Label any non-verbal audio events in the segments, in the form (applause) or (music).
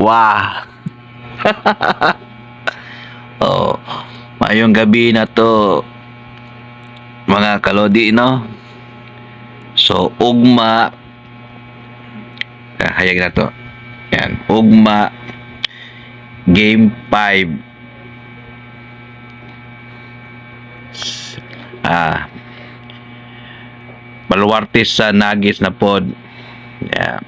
Wow! (laughs) oh, mayong gabi na to, mga kalodi, no? So, ugma, ah, hayag na to. Yan, ugma, game 5. Ah, baluarte sa nagis na pod. Yeah.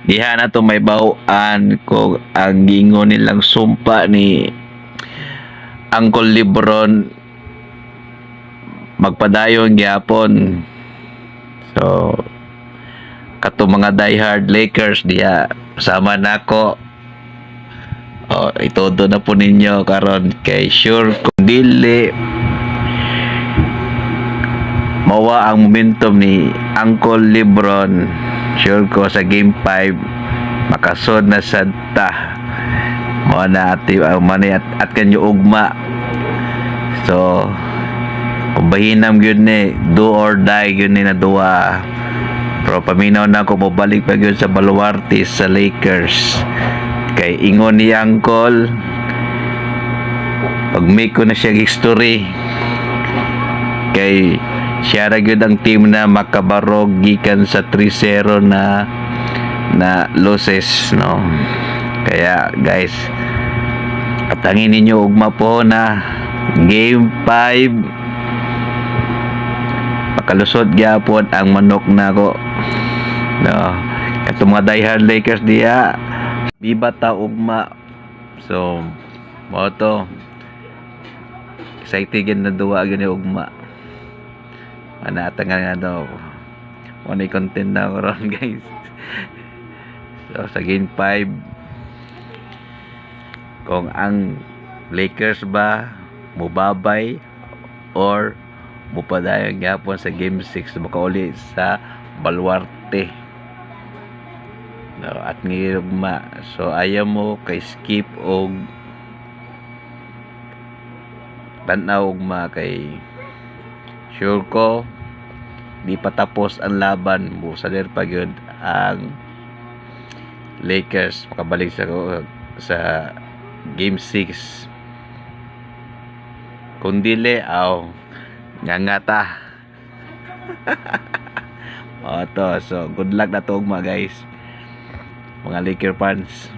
Diha na to may bawaan ko ang gingon nilang sumpa ni Uncle Lebron magpadayon gyapon. So kato mga diehard Lakers diha sama nako. Oh, itodo na po ninyo karon kay sure kung dili mawa ang momentum ni Uncle Lebron sure ko sa game 5 makasod na sa ta. Mo na ati ang mani at, at kanyo ugma. So kung bahinam yun ni do or die yun ni na duwa. Pero paminaw na ako mabalik pa yun sa baluarte sa Lakers. Kay ingon ni Uncle pag make ko na siya history. Kay siya ra gyud ang team na makabarog gikan sa 3-0 na na losses no? Kaya guys atangin ninyo ugma po na game 5 makalusot gyapon ang manok nako no? Kato mga diehard Lakers diya biba ta ugma? So mo to. Excited na duwa gyud ni ugma Manata nga nga daw. Ano yung content na ako ron (laughs) guys. So sa game 5 kung ang Lakers ba mubabay or mupadayon gyapon sa game 6 makauli sa Baluarte. No, at ngirugma. So ayaw mo kay skip og tanaw ugma kay sure ko di pa tapos ang laban. Sa pa yun ang Lakers. Makabalik sa sa game 6 kung dili aw nga nga ta. (laughs) O to so good luck na to ugma guys. Mga Laker fans